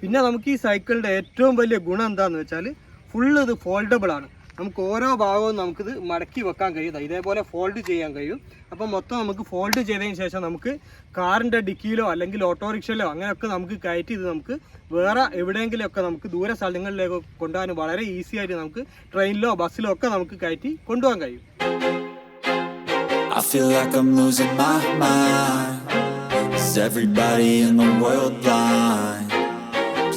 പിന്നെ നമുക്ക് ഈ സൈക്കിളിന്റെ ഏറ്റവും വലിയ ഗുണം എന്താണെന്ന് വെച്ചാൽ ഫുള്ള് ഇത് ഫോൾഡബിൾ ആണ് നമുക്ക് ഓരോ ഭാഗവും നമുക്കിത് മടക്കി വെക്കാൻ കഴിയും ഇതേപോലെ ഫോൾഡ് ചെയ്യാൻ കഴിയും അപ്പോൾ മൊത്തം നമുക്ക് ഫോൾഡ് ചെയ്തതിന് ശേഷം നമുക്ക് കാറിന്റെ ഡിക്കിയിലോ അല്ലെങ്കിൽ ഓട്ടോറിക്ഷയിലോ അങ്ങനെയൊക്കെ നമുക്ക് കയറ്റി ഇത് നമുക്ക് വേറെ എവിടെയെങ്കിലുമൊക്കെ നമുക്ക് ദൂര സ്ഥലങ്ങളിലേക്ക് കൊണ്ടുപോകാൻ വളരെ ഈസി ആയിട്ട് നമുക്ക് ട്രെയിനിലോ ബസ്സിലോ ഒക്കെ നമുക്ക് കയറ്റി കൊണ്ടുപോകാൻ കഴിയും I feel like I'm losing my mind. Is everybody in the world blind?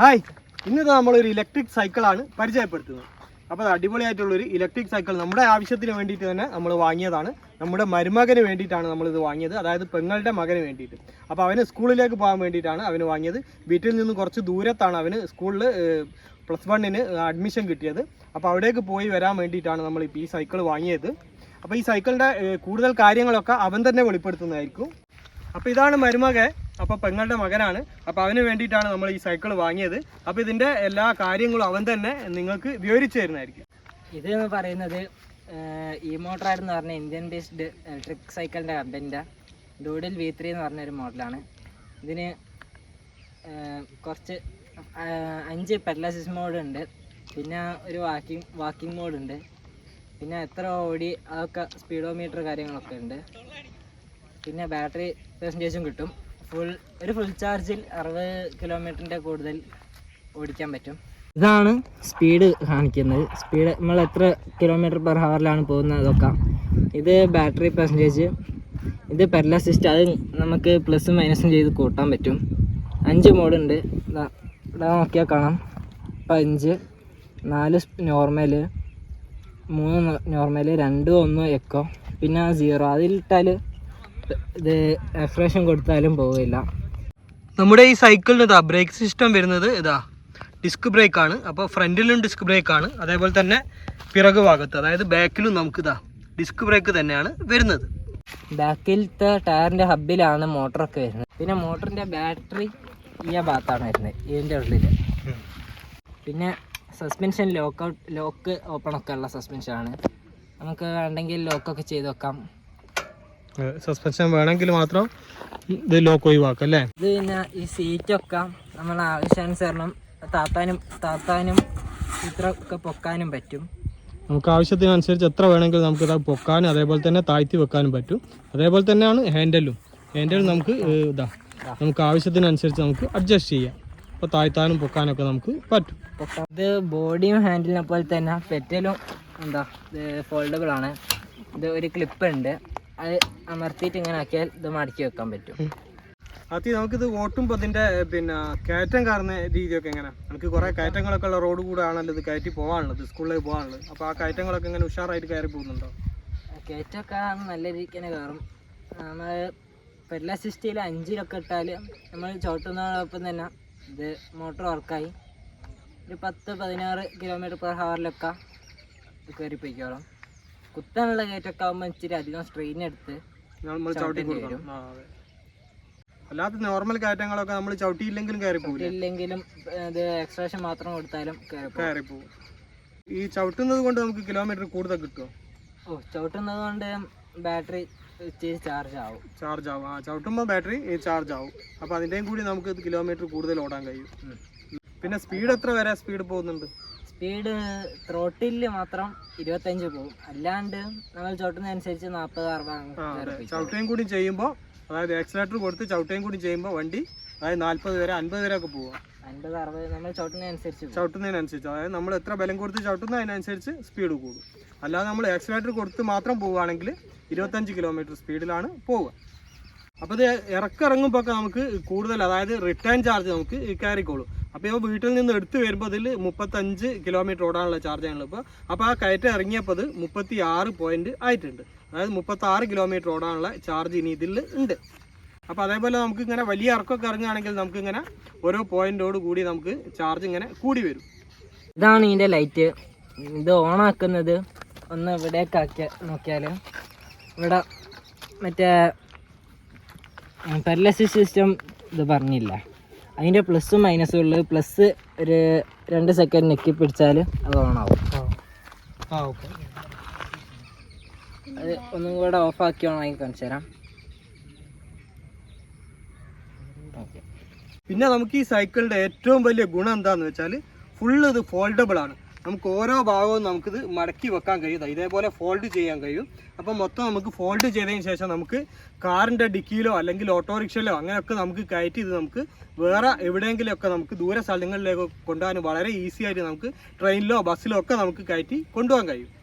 hi. ഇന്നത്തെ നമ്മളൊരു ഇലക്ട്രിക് സൈക്കിളാണ് പരിചയപ്പെടുത്തുന്നത്. അപ്പോൾ അത് അടിപൊളിയായിട്ടുള്ളൊരു ഇലക്ട്രിക് സൈക്കിൾ നമ്മുടെ ആവശ്യത്തിന് വേണ്ടിയിട്ട് തന്നെ നമ്മൾ വാങ്ങിയതാണ്. നമ്മുടെ മരുമകന് വേണ്ടിയിട്ടാണ് നമ്മളിത് വാങ്ങിയത്. അതായത് പെങ്ങളുടെ മകന് വേണ്ടിയിട്ട്. അപ്പോൾ അവന് സ്കൂളിലേക്ക് പോകാൻ വേണ്ടിയിട്ടാണ് അവന് വാങ്ങിയത്. വീട്ടിൽ നിന്ന് കുറച്ച് ദൂരത്താണ് അവന് സ്കൂളിൽ പ്ലസ് വണ്ണിന് അഡ്മിഷൻ കിട്ടിയത്. അപ്പോൾ അവിടേക്ക് പോയി വരാൻ വേണ്ടിയിട്ടാണ് നമ്മൾ ഈ സൈക്കിൾ വാങ്ങിയത്. അപ്പോൾ ഈ സൈക്കിളിന്റെ കൂടുതൽ കാര്യങ്ങളൊക്കെ അവൻ തന്നെ വെളിപ്പെടുത്തുന്നതായിരിക്കും. അപ്പോൾ ഇതാണ് മരുമകൻ. അപ്പോൾ പെങ്ങളുടെ മകനാണ്. അപ്പോൾ അവന് വേണ്ടിയിട്ടാണ് നമ്മൾ ഈ സൈക്കിൾ വാങ്ങിയത്. അപ്പോൾ ഇതിന്റെ എല്ലാ കാര്യങ്ങളും അവൻ തന്നെ നിങ്ങൾക്ക് വിവരിച്ചു തരുന്നതായിരിക്കും. ഇത് എന്ന് പറയുന്നത് ഇ മോട്ടറായിരുന്നു എന്ന് പറഞ്ഞ ഇന്ത്യൻ ബേസ്ഡ് ഇലക്ട്രിക് സൈക്കിളിന്റെ കമ്പനിന്റെ ഡൂഡിൽ വി ത്രീ എന്ന് പറഞ്ഞൊരു മോഡലാണ്. ഇതിന് കുറച്ച് അഞ്ച് പെഡലസിസ് മോഡുണ്ട് പിന്നെ ഒരു വാക്കിംഗ് വാക്കിംഗ് മോഡുണ്ട് പിന്നെ എത്ര ഓടി അതൊക്കെ സ്പീഡോമീറ്റർ കാര്യങ്ങളൊക്കെ ഉണ്ട്. പിന്നെ ബാറ്ററി പെർസെന്റേജും കിട്ടും. ഫുൾ ഒരു ഫുൾ ചാർജിൽ അറുപത് കിലോമീറ്ററിന്റെ കൂടുതൽ ഓടിക്കാൻ പറ്റും. ഇതാണ് സ്പീഡ് കാണിക്കുന്നത്. സ്പീഡ് നമ്മൾ എത്ര കിലോമീറ്റർ പെർ ഹവറിലാണ് പോകുന്നത് അതൊക്കെ. ഇത് ബാറ്ററി പെർസെന്റേജ് ഇത് പെർലസിസ്റ്റ് അത് നമുക്ക് പ്ലസും മൈനസും ചെയ്ത് കൂട്ടാൻ പറ്റും. അഞ്ച് മോഡുണ്ട് ഇവിടെ നോക്കിയാൽ കാണാം. ഇപ്പം അഞ്ച് നാല് നോർമൽ മൂന്ന് നോർമൽ രണ്ട് ഒന്ന് എക്കോ പിന്നെ സീറോ അതിലിട്ടാൽ ഇത് എക്സ്പ്രേഷൻ കൊടുത്താലും പോവില്ല. നമ്മുടെ ഈ സൈക്കിളിന് ഇതാ ബ്രേക്ക് സിസ്റ്റം വരുന്നത് ഇതാ ഡിസ്ക് ബ്രേക്ക് ആണ്. അപ്പോൾ ഫ്രണ്ടിലും ഡിസ്ക് ബ്രേക്ക് ആണ്. അതേപോലെ തന്നെ പിറകു ഭാഗത്ത് അതായത് ബാക്കിലും നമുക്കിതാ ഡിസ്ക് ബ്രേക്ക് തന്നെയാണ് വരുന്നത്. ബാക്കിലത്തെ ടയറിന്റെ ഹബിലാണ് മോട്ടറൊക്കെ വരുന്നത്. പിന്നെ മോട്ടറിന്റെ ബാറ്ററി ഈ ഭാഗത്താണ് വരുന്നത് ഇതിന്റെ ഉള്ളിൽ പിന്നെ suspension lock out lock open ഒക്കെ ഉള്ള സസ്പെൻഷനാണ് നമുക്ക് വേണ്ടെങ്കിൽ ലോക്കൊക്കെ ചെയ്ത് വെക്കാം. സസ്പെൻഷൻ വേണമെങ്കിൽ മാത്രം ഇത് ലോക്ക് ഒഴിവാക്കാം അല്ലേ? ഇത് പിന്നെ ഈ സീറ്റൊക്കെ നമ്മളെ ആവശ്യാനുസരണം താത്താനും താത്താനും ഇത്ര ഒക്കെ പൊക്കാനും പറ്റും. നമുക്ക് ആവശ്യത്തിനനുസരിച്ച് എത്ര വേണമെങ്കിലും നമുക്ക് ഇതാ പൊക്കാനും അതേപോലെ തന്നെ താഴ്ത്തി വെക്കാനും പറ്റും. അതേപോലെ തന്നെയാണ് ഹാൻഡലും ഹാൻഡൽ നമുക്ക് ഇതാ നമുക്ക് ആവശ്യത്തിനനുസരിച്ച് നമുക്ക് അഡ്ജസ്റ്റ് ചെയ്യാം. അപ്പോൾ താഴ്ത്താനും പൊക്കാനും ഒക്കെ നമുക്ക് പറ്റും. ഇത് ബോഡിയും ഹാൻഡിലിനെ പോലെ തന്നെ പെറ്റലും എന്താ ഫോൾഡബിൾ ആണ്. ഇത് ഒരു ക്ലിപ്പ് ഉണ്ട്. അത് അമർത്തിയിട്ട് ഇങ്ങനെ ആക്കിയാൽ ഇത് മടക്കി വെക്കാൻ പറ്റും. അതി നമുക്കിത് ഓട്ടുമ്പോൾ ഇതിന്റെ പിന്നെ കയറ്റം കയറുന്ന രീതിയൊക്കെ എങ്ങനെ? നമുക്ക് കുറേ കയറ്റങ്ങളൊക്കെ ഉള്ള റോഡ് കൂടെ ആണല്ലോ ഇത് കയറ്റി പോകാനുള്ളത് സ്കൂളിലേക്ക് പോകാനുള്ളത് അപ്പോൾ ആ കയറ്റങ്ങളൊക്കെ ഇങ്ങനെ ഉഷാറായിട്ട് കയറി പോകുന്നുണ്ടോ? കയറ്റമൊക്കെ നല്ല രീതിക്ക് തന്നെ കയറും. നമ്മൾ പെരല സിസ്റ്റിയിൽ അഞ്ചിലൊക്കെ ഇട്ടാൽ നമ്മൾ ചവിട്ടുന്നതോടൊപ്പം തന്നെ ഇത് മോട്ടോർ വർക്കായി ഒരു പത്ത് പതിനാറ് കിലോമീറ്റർ പെർ ഹവറിലൊക്കെ കയറി പോയിക്കോളും. കുത്താനുള്ള കയറ്റൊക്കെ ആകുമ്പോൾ ഇച്ചിരി അധികം സ്ട്രെയിൻ എടുത്ത് നമ്മൾ ചവിട്ടി കൊടുക്കണം. അല്ലാത്ത നോർമൽ കയറ്റങ്ങളൊക്കെ നമ്മൾ ചവിട്ടിയില്ലെങ്കിലും കയറി പോകില്ല ഇല്ലെങ്കിലും ഇത് എക്സ്ട്രാഷൻ മാത്രം കൊടുത്താലും കയറി പോകും. ഈ ചവിട്ടുന്നത് കൊണ്ട് നമുക്ക് കിലോമീറ്റർ കൂടുതൽ കിട്ടുമോ ഓ ചവിട്ടുന്നത് കൊണ്ട് ബാറ്ററി ചാർജ് ആവും. ചാർജ് ആവും. ആ ചവിട്ടുമ്പോൾ ബാറ്ററി ചാർജ് ആവും. അപ്പോൾ അതിന്റെയും കൂടി നമുക്ക് കിലോമീറ്റർ കൂടുതൽ ഓടാൻ കഴിയും. പിന്നെ സ്പീഡ് എത്ര വരെ സ്പീഡ് പോകുന്നുണ്ട്? സ്പീഡ് ത്രോട്ടിൽ മാത്രം ഇരുപത്തഞ്ച് പോകും. അല്ലാണ്ട് നമ്മൾ ചവിട്ടുന്നതനുസരിച്ച് നാൽപ്പത് അറുപത്. ചവിട്ടുകയും കൂടി ചെയ്യുമ്പോൾ അതായത് എക്സലേറ്റർ കൊടുത്ത് ചവിട്ടുകയും കൂടി ചെയ്യുമ്പോൾ വണ്ടി അതായത് നാൽപ്പത് വരെ അൻപത് വരെ ഒക്കെ പോകും അൻപത് അറുപത് നമ്മൾ ചവിട്ടുന്നതനുസരിച്ച്. ചവിട്ടുന്നതിനനുസരിച്ച്. അതായത് നമ്മൾ എത്ര ബലം കൊടുത്ത് ചവിട്ടുന്നോ അതിനനുസരിച്ച് സ്പീഡ് കൂടും. അല്ലാതെ നമ്മൾ എക്സലേറ്റർ കൊടുത്ത് മാത്രം പോവുകയാണെങ്കിൽ ഇരുപത്തഞ്ച് കിലോമീറ്റർ സ്പീഡിലാണ് പോവുക. അപ്പോൾ ഇത് ഇറക്കിറങ്ങുമ്പോൾ ഒക്കെ നമുക്ക് കൂടുതൽ അതായത് റിട്ടേൺ ചാർജ് നമുക്ക് കയറിക്കോളും അപ്പോൾ ഇപ്പോൾ വീട്ടിൽ നിന്ന് എടുത്തു വരുമ്പോൾ അതിൽ മുപ്പത്തഞ്ച് കിലോമീറ്റർ ഓടാനുള്ള ചാർജ് ചാർജാണുള്ളത് ഇപ്പോൾ അപ്പോൾ ആ കയറ്റം ഇറങ്ങിയപ്പോൾ അത് മുപ്പത്തി ആറ് പോയിന്റ് ആയിട്ടുണ്ട്. അതായത് മുപ്പത്തി ആറ് കിലോമീറ്റർ ഓടാനുള്ള ചാർജ് ഇനി ഇതിൽ ഉണ്ട്. അപ്പോൾ അതേപോലെ നമുക്ക് ഇങ്ങനെ വലിയ ഇറക്കമൊക്കെ ഇറങ്ങുകയാണെങ്കിൽ നമുക്ക് ഇങ്ങനെ ഓരോ പോയിന്റോട് കൂടി നമുക്ക് ചാർജ് ഇങ്ങനെ കൂടി വരും. ഇതാണ് ഇതിന്റെ ലൈറ്റ് ഇത് ഓണാക്കുന്നത് ഒന്ന് ഇവിടേക്ക് ആക്കിയ നോക്കിയാൽ ഇവിടെ മറ്റേ പെർലസിസ് സിസ്റ്റം ഇത് പറഞ്ഞില്ല. അതിന്റെ പ്ലസ്സും മൈനസും ഉള്ളത്. പ്ലസ് ഒരു രണ്ട് സെക്കൻഡ് നെക്കി പിടിച്ചാൽ അത് ഓണാവും ആ ഓക്കെ അത് ഒന്നും കൂടെ ഓഫാക്കി ഓണാക്കി കാണിച്ചു തരാം. പിന്നെ നമുക്ക് ഈ സൈക്കിളിന്റെ ഏറ്റവും വലിയ ഗുണം എന്താണെന്ന് വെച്ചാൽ ഫുള്ള് ഇത് ഫോൾഡബിൾ ആണ്. നമുക്ക് ഓരോ ഭാഗവും നമുക്കിത് മടക്കി വെക്കാൻ കഴിയും. ഇതേപോലെ ഫോൾഡ് ചെയ്യാൻ കഴിയും. അപ്പം മൊത്തം നമുക്ക് ഫോൾഡ് ചെയ്തതിന് ശേഷം നമുക്ക് കാറിന്റെ ഡിക്കിയിലോ അല്ലെങ്കിൽ ഓട്ടോറിക്ഷയിലോ അങ്ങനെയൊക്കെ നമുക്ക് കയറ്റി ഇത് നമുക്ക് വേറെ എവിടെയെങ്കിലുമൊക്കെ നമുക്ക് ദൂര സ്ഥലങ്ങളിലേക്ക് കൊണ്ടുപോകാൻ വളരെ ഈസിയായിട്ട് നമുക്ക് ട്രെയിനിലോ ബസ്സിലോ ഒക്കെ നമുക്ക് കയറ്റി കൊണ്ടുപോകാൻ കഴിയും.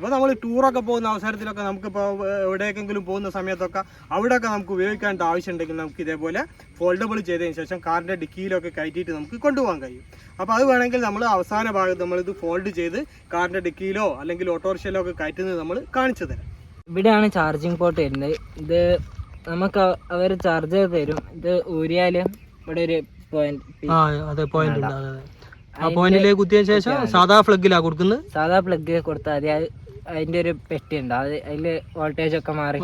അപ്പോൾ നമ്മൾ ടൂറൊക്കെ പോകുന്ന അവസരത്തിലൊക്കെ നമുക്കിപ്പോൾ എവിടേക്കെങ്കിലും പോകുന്ന സമയത്തൊക്കെ അവിടെയൊക്കെ നമുക്ക് ഉപയോഗിക്കേണ്ട ആവശ്യമുണ്ടെങ്കിൽ നമുക്ക് ഇതേപോലെ ഫോൾഡബിൾ ചെയ്തതിന് ശേഷം കാറിന്റെ ഡിക്കിയിലൊക്കെ കയറ്റിയിട്ട് നമുക്ക് കൊണ്ടുപോകാൻ കഴിയും. അപ്പോൾ അത് വേണമെങ്കിൽ നമ്മൾ അവസാന ഭാഗത്ത് നമ്മളിത് ഫോൾഡ് ചെയ്ത് കാറിന്റെ ഡിക്കിയിലോ അല്ലെങ്കിൽ ഓട്ടോറിക്ഷയിലോ ഒക്കെ കയറ്റുന്നത് നമ്മൾ കാണിച്ചു തരാം. ഇവിടെയാണ് ചാർജിങ് പോർട്ട് വരുന്നത്. ഇത് നമുക്ക് അവർ ചാർജ് തരും. ഇത് ഊരിയാൽ ഇവിടെ ഒരു പോയിന്റ് ആ അതെ പോയിന്റ് ആ പോയിന്റിലേക്ക് കുത്തിയ ശേഷം സാധാ ഫ്ലഗിലാണ് കൊടുക്കുന്നത്? സാധാ പ്ലഗ് കൊടുത്താൽ മതി. അത് അതിന്റെ ഒരു പെട്ടി ഉണ്ട് അത് അതിൽ വോൾട്ടേജ് ഒക്കെ മാറി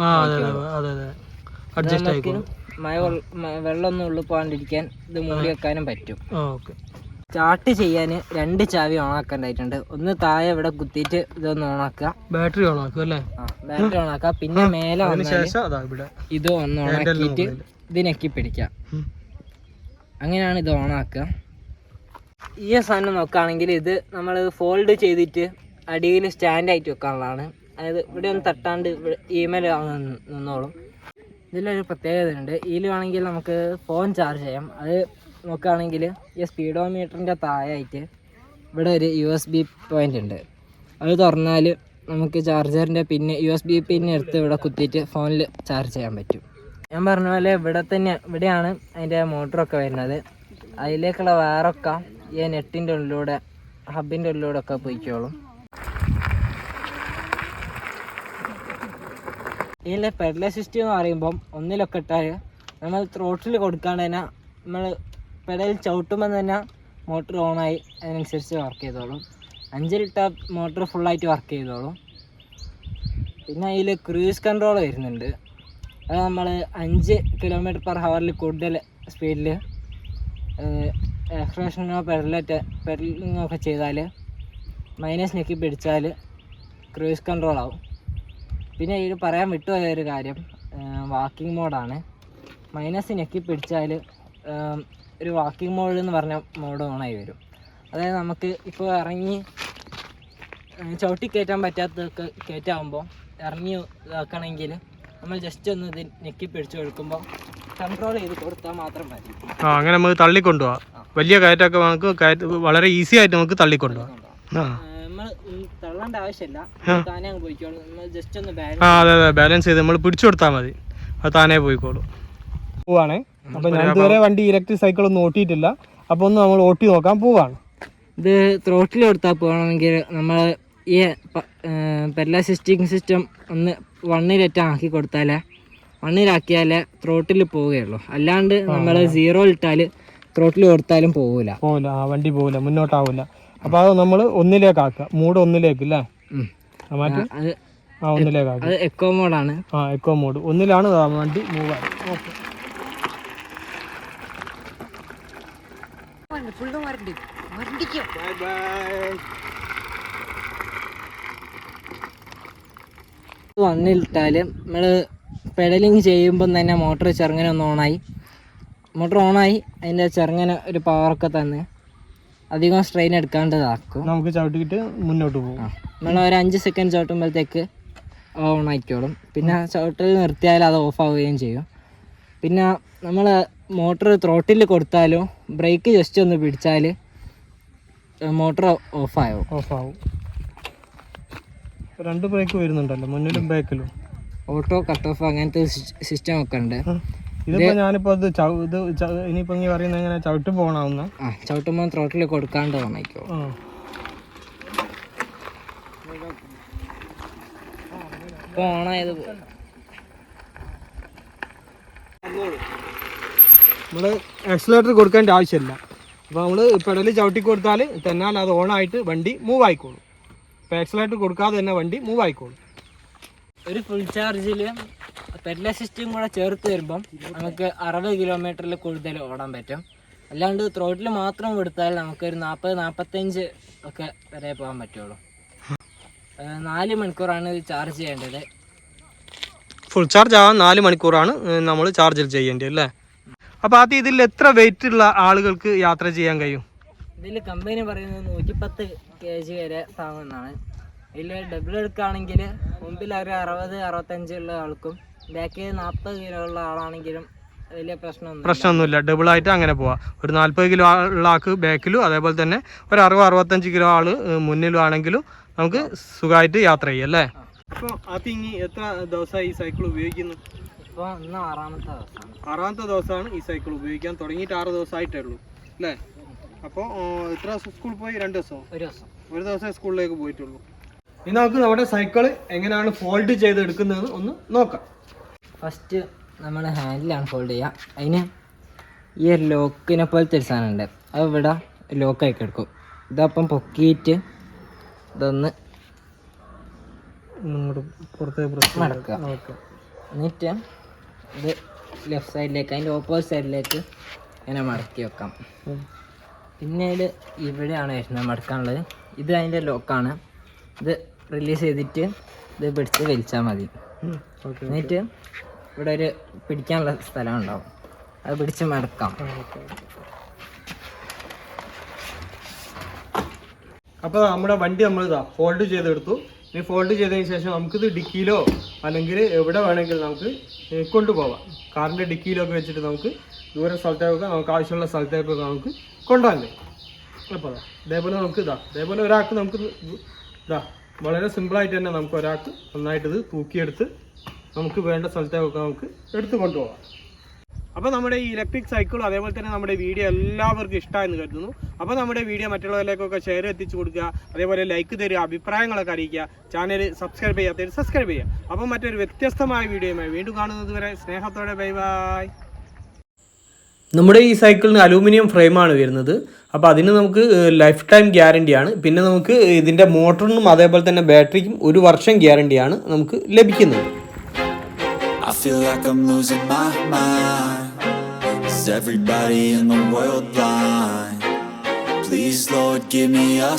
അഡ്ജസ്റ്റ് ആയിക്കോളും. മഴ വെള്ളമൊന്നും ഉള്ളിൽ പോകാണ്ടിരിക്കാൻ ഇത് മൂടി വെക്കാനും പറ്റും. ഓക്കെ. സ്റ്റാർട്ട് ചെയ്യാൻ രണ്ട് ചാവി ഓണാക്കണ്ടായിട്ടുണ്ട് ഒന്ന് താഴെ ഇവിടെ കുത്തിയിട്ട് ഇതൊന്ന് ഓണാക്കുക ബാറ്ററി ഓണാക്കുക അല്ലേ? ബാറ്ററി ഓണാക്കുക പിന്നെ മേലെ ഇത് ഒന്ന് ഓണാക്കിയിട്ട് ഇത് ഞെക്കി പിടിക്കാം അങ്ങനെയാണ് ഇത് ഓണാക്കുക ഈ സാധനം നോക്കുകയാണെങ്കിൽ ഇത് നമ്മൾ ഫോൾഡ് ചെയ്തിട്ട് അടിയിൽ സ്റ്റാൻഡ് ആയിട്ട് വെക്കാനുള്ളതാണ്. അതായത് ഇവിടെ ഒന്ന് തട്ടാണ്ട് ഇമെയിൽ നിന്നോളും. ഇതിലൊരു പ്രത്യേകത ഉണ്ട് ഇതിൽ വേണമെങ്കിൽ നമുക്ക് ഫോൺ ചാർജ് ചെയ്യാം. അത് നോക്കുകയാണെങ്കിൽ ഈ സ്പീഡോമീറ്ററിന്റെ താഴെയായിട്ട് ഇവിടെ ഒരു യു എസ് ബി പോയിന്റ് ഉണ്ട്. അത് തുറന്നാൽ നമുക്ക് ചാർജറിന്റെ പിന്നെ യു എസ് ബി പിന്നെ എടുത്ത് ഇവിടെ കുത്തിയിട്ട് ഫോണിൽ ചാർജ് ചെയ്യാൻ പറ്റും. ഞാൻ പറഞ്ഞ പോലെ ഇവിടെ തന്നെ ഇവിടെയാണ് അതിന്റെ മോട്ടറൊക്കെ വരുന്നത്. അതിലേക്കുള്ള വയറൊക്കെ ഈ നെറ്റിന്റെ ഉള്ളിലൂടെ ഹബിന്റെ ഉള്ളിലൂടെ ഒക്കെ പോയിക്കോളും. ഇതിലെ പെഡല സിസ്റ്റം എന്ന് പറയുമ്പം ഒന്നിലൊക്കെ ഇട്ടാൽ നമ്മൾ ത്രോട്ടിൽ കൊടുക്കാണ്ട് തന്നെ നമ്മൾ പെഡൽ ചവിട്ടുമ്പോൾ തന്നെ മോട്ടർ ഓണായി അതിനനുസരിച്ച് വർക്ക് ചെയ്തോളും. അഞ്ചിലിട്ടാൽ മോട്ടർ ഫുള്ളായിട്ട് വർക്ക് ചെയ്തോളും. പിന്നെ അതിൽ ക്രൂസ് കൺട്രോൾ വരുന്നുണ്ട്. അത് നമ്മൾ അഞ്ച് കിലോമീറ്റർ പെർ ഹവറിൽ കൂടുതൽ സ്പീഡിൽ എക്സ്പ്രഷനോ പെഡലറ്റ് പെഡലിങ്ങോ ഒക്കെ ചെയ്താൽ മൈനസ് ഞെക്കി പിടിച്ചാൽ ക്രൂസ് കൺട്രോൾ ആവും. പിന്നെ ഇതിൽ പറയാൻ വിട്ടുപോയ ഒരു കാര്യം വാക്കിംഗ് മോഡാണ് മൈനസ് ഞെക്കി പിടിച്ചാൽ ഒരു വാക്കിംഗ് മോഡ് എന്ന് പറഞ്ഞ മോഡ് ഓണായി വരും. അതായത് നമുക്ക് ഇപ്പോൾ ഇറങ്ങി ചവിട്ടി കയറ്റാൻ പറ്റാത്തതൊക്കെ കയറ്റാകുമ്പോൾ ഇറങ്ങി ഇതാക്കണമെങ്കിൽ നമ്മൾ ജസ്റ്റ് ഒന്ന് ഇത് ഞെക്കി പിടിച്ചു കൊടുക്കുമ്പോൾ കൺട്രോൾ ചെയ്ത് കൊടുത്താൽ മാത്രം മതി. ആ അങ്ങനെ നമുക്ക് തള്ളിക്കൊണ്ടുപോവാം. വലിയ കയറ്റമൊക്കെ നമുക്ക് വളരെ ഈസി ആയിട്ട് നമുക്ക് തള്ളിക്കൊണ്ടുപോവാം. ആ. നമ്മൾ തള്ളേണ്ട ആവശ്യമില്ല. താനേ അങ്ങ് നമ്മൾ ജസ്റ്റ് ഒന്ന് ബാലൻസ് ആ അതെ അതെ. ബാലൻസ് ചെയ്ത് നമ്മൾ പിടിച്ചു കൊടുത്താൽ മതി. അത് താനേ പോയിക്കോളൂ. പോവാണേ. അപ്പോൾ ഞാൻ ഇതുവരെ വണ്ടി ഇലക്ട്രിക് സൈക്കിൾ ഒന്നും ഓട്ടിയിട്ടില്ല. അപ്പോൾ ഒന്ന് നമ്മൾ ഓട്ടി നോക്കാൻ പോവാണ്. ഇത് ത്രോട്ടിൽ കൊടുത്താൽ പോകണമെങ്കിൽ നമ്മൾ ഈ പെല്ല സിസ്റ്റിംഗ് സിസ്റ്റം ഒന്ന് വണ്ണിലേറ്റം ആക്കി കൊടുത്താലേ വണ്ണിലാക്കിയാലേ ത്രോട്ടിൽ പോവുകയുള്ളൂ. അല്ലാണ്ട് നമ്മൾ സീറോ ഇട്ടാൽ ത്രോട്ടിൽ കൊടുത്താലും പോവില്ല പോകില്ല ആ വണ്ടി പോകില്ല മുന്നോട്ടാവില്ല അപ്പോൾ അത് നമ്മൾ ഒന്നിലേക്ക് ആക്കുക മൂഡ് ഒന്നിലേക്ക് അല്ലേ ആ മാറ്റി? ആ ഒന്നിലേക്ക് ആക്കുക അത് എക്കോ മോഡാണ് ആ എക്കോ മോഡ് ഒന്നിലാണ് വണ്ടി മൂവ് ഓക്കെ. ബൈ വണ്ണിലിട്ടാൽ നമ്മൾ പെഡലിങ് ചെയ്യുമ്പം തന്നെ മോട്ടോർ ചെറുങ്ങനെ ഒന്ന് ഓണായി മോട്ടോർ ഓണായി അതിന്റെ ചെറുങ്ങനെ ഒരു പവറൊക്കെ തന്ന്. അധികം സ്ട്രെയിൻ എടുക്കാണ്ടതാക്കും നമുക്ക് ചവിട്ടിയിട്ട് മുന്നോട്ട് പോകും. നമ്മൾ ഒരു അഞ്ച് സെക്കൻഡ് ചവിട്ടുമ്പോഴത്തേക്ക് ഓൺ ആയിക്കോളും. പിന്നെ ചവിട്ടൽ നിർത്തിയാൽ അത് ഓഫ് ആവുകയും ചെയ്യും. പിന്നെ നമ്മൾ മോട്ടർ ത്രോട്ടിൽ കൊടുത്താലും ബ്രേക്ക് ജസ്റ്റ് ഒന്ന് പിടിച്ചാൽ മോട്ടർ ഓഫാവും ഓഫ് ആവും. രണ്ട് ബ്രേക്ക് വരുന്നുണ്ടല്ലോ മുന്നിലും ബാക്കിലും ഓട്ടോ കട്ട് ഓഫ് അങ്ങനത്തെ സിസ്റ്റം ഒക്കെ ഉണ്ട്. ഇതിപ്പോ ഞാനിപ്പോ ഇത് ഇത് ഇനിയിപ്പോ ഇങ്ങനെ പറയുന്നത് എങ്ങനെ ചവിട്ട് പോകണമെന്ന ആ ചവിട്ടുമ്പോൾ ത്രോട്ടിൽ കൊടുക്കാണ്ട് വന്നേക്കോ. ഓണായത് നമ്മൾ എക്സലേറ്റർ കൊടുക്കേണ്ട ആവശ്യമില്ല. അപ്പോൾ നമ്മൾ പെടൽ ചവിട്ടി കൊടുത്താൽ തന്നാൽ അത് ഓണായിട്ട് വണ്ടി മൂവ് ആയിക്കോളും. ഇപ്പോൾ എക്സലേറ്റർ കൊടുക്കാതെ തന്നെ വണ്ടി മൂവ് ആയിക്കോളും. ഒരു ഫുൾ ചാർജിൽ പെഡൽ സിസ്റ്റം കൂടെ ചേർത്ത് വരുമ്പം നമുക്ക് അറുപത് കിലോമീറ്ററിൽ കൂടുതൽ ഓടാൻ പറ്റും. അല്ലാണ്ട് ത്രോട്ടിൽ മാത്രം കൊടുത്താൽ നമുക്കൊരു നാൽപ്പത് നാൽപ്പത്തഞ്ച് ഒക്കെ വരെ പോകാൻ പറ്റുള്ളൂ. നാല് മണിക്കൂറാണ് ഇത് ചാർജ് ചെയ്യേണ്ടത്. ഫുൾ ചാർജ് ആവാൻ നാല് മണിക്കൂറാണ് നമ്മൾ ചാർജിൽ ചെയ്യേണ്ടത് അല്ലേ അപ്പോൾ ആദ്യം ഇതിൽ എത്ര വെയിറ്റ് ഉള്ള ആളുകൾക്ക് യാത്ര ചെയ്യാൻ കഴിയും? ഇതിൽ കമ്പനി പറയുന്നത് നൂറ്റിപ്പത്ത് കെ ജി വരെ താങ്ങുന്നതാണ് ഇതിൽ ഡബിൾ എടുക്കുകയാണെങ്കിൽ മുമ്പിൽ ഒരു അറുപത് അറുപത്തഞ്ച് ഉള്ള ആൾക്കും ബാക്കിൽ നാൽപ്പത് കിലോ ഉള്ള ആളാണെങ്കിലും വലിയ പ്രശ്നമൊന്നും പ്രശ്നമൊന്നുമില്ല. ഡബിൾ ആയിട്ട് അങ്ങനെ പോവാം. ഒരു നാൽപ്പത് കിലോ ഉള്ള ആൾക്ക് ബാക്കിലും അതേപോലെ തന്നെ ഒരു അറുപത് അറുപത്തഞ്ച് കിലോ ആൾ മുന്നിലും ആണെങ്കിലും നമുക്ക് സുഖമായിട്ട് യാത്ര ചെയ്യാം അല്ലേ? അപ്പോൾ അത് ഇനി എത്ര ദിവസമായി ഈ സൈക്കിൾ ഉപയോഗിക്കുന്നു? ഇപ്പോൾ ഇന്ന് ആറാമത്തെ ദിവസമാണ്. ആറാമത്തെ ദിവസമാണ് ഈ സൈക്കിൾ ഉപയോഗിക്കാൻ തുടങ്ങിയിട്ട് ആറ് ദിവസമായിട്ടേ ഉള്ളൂ അല്ലേ അപ്പോൾ എത്ര ദിവസം സ്കൂളിൽ പോയി? രണ്ട് ദിവസം ഒരു ദിവസം. ഒരു ദിവസമേ സ്കൂളിലേക്ക് പോയിട്ടുള്ളൂ. ഇനി നമുക്ക് നമ്മുടെ സൈക്കിൾ എങ്ങനെയാണ് ഫോൾഡ് ചെയ്ത് എടുക്കുന്നതെന്ന് ഒന്ന് നോക്കാം. ഫസ്റ്റ് നമ്മൾ ഹാൻഡിലാണ് ഫോൾഡ് ചെയ്യുക. അതിന് ഈ ഒരു ലോക്കിനെ പോലത്തെ ഒരു സാധനം ഉണ്ട്. അത് ഇവിടെ ലോക്കായി കിടക്കും ഇതപ്പം പൊക്കിയിട്ട് ഇതൊന്ന് പുറത്തേക്ക് ഓക്കെ എന്നിട്ട് ഇത് ലെഫ്റ്റ് സൈഡിലേക്ക് അതിന്റെ ഓപ്പോസിറ്റ് സൈഡിലേക്ക് ഇങ്ങനെ മടക്കി വെക്കാം. പിന്നെ ഇതിൽ ഇവിടെയാണ് വരുന്നത് മടക്കാനുള്ളത്. ഇത് അതിന്റെ ലോക്കാണ് ഇത് റിലീസ് ചെയ്തിട്ട് ഇത് പിടിച്ച് വലിച്ചാൽ മതി. എന്നിട്ട് ഇവിടെ ഒരു പിടിക്കാനുള്ള സ്ഥലം ഉണ്ടാവും അത് പിടിച്ച് മടക്കാം. അപ്പോൾ നമ്മുടെ വണ്ടി നമ്മൾ ഇതാ ഫോൾഡ് ചെയ്തെടുത്തു. ഇനി ഫോൾഡ് ചെയ്തതിന് ശേഷം നമുക്കിത് ഡിക്കിയിലോ അല്ലെങ്കിൽ എവിടെ വേണമെങ്കിലും നമുക്ക് കൊണ്ടുപോവാം. കൊണ്ടുപോകാം കാറിന്റെ ഡിക്കിയിലൊക്കെ വെച്ചിട്ട് നമുക്ക് ദൂര സ്ഥലത്തേക്കൊക്കെ നമുക്ക് ആവശ്യമുള്ള സ്ഥലത്തേക്കൊക്കെ നമുക്ക് കൊണ്ടുപോകാൻ കഴിയും. അപ്പോൾ അതാ ഇതേപോലെ നമുക്ക് ഇതാ ഇതേപോലെ ഒരാൾക്ക് നമുക്ക് ഇതാ വളരെ സിമ്പിളായിട്ട് തന്നെ നമുക്ക് ഒരാൾക്ക് നന്നായിട്ട് ഇത് തൂക്കിയെടുത്ത് നമുക്ക് വേണ്ട സ്ഥലത്തേക്കൊക്കെ നമുക്ക് എടുത്തു കൊണ്ടുപോകാം. അപ്പോൾ നമ്മുടെ ഈ ഇലക്ട്രിക് സൈക്കിളും അതേപോലെ തന്നെ നമ്മുടെ വീഡിയോ എല്ലാവർക്കും ഇഷ്ടമായെന്ന് കരുതുന്നു. അപ്പോൾ നമ്മുടെ വീഡിയോ മറ്റുള്ളവരിലേക്കൊക്കെ ഷെയർ എത്തിച്ചു കൊടുക്കുക അതേപോലെ ലൈക്ക് തരിക അഭിപ്രായങ്ങളൊക്കെ അറിയിക്കുക ചാനൽ സബ്സ്ക്രൈബ് ചെയ്യാത്തവർ സബ്സ്ക്രൈബ് ചെയ്യുക. അപ്പോൾ മറ്റൊരു വ്യത്യസ്തമായ വീഡിയോയുമായി വീണ്ടും കാണുന്നത് വരെ സ്നേഹത്തോടെ ബൈ ബൈ നമ്മുടെ ഈ സൈക്കിളിന് അലൂമിനിയം ഫ്രെയിമാണ് വരുന്നത്. അപ്പോൾ അതിന് നമുക്ക് ലൈഫ് ടൈം ഗ്യാരണ്ടിയാണ് പിന്നെ നമുക്ക് ഇതിന്റെ മോട്ടറിനും അതേപോലെ തന്നെ ബാറ്ററിക്കും ഒരു വർഷം ഗ്യാരണ്ടിയാണ് നമുക്ക് ലഭിക്കുന്നത്. Everybody in the world blind? Please, Lord, give me a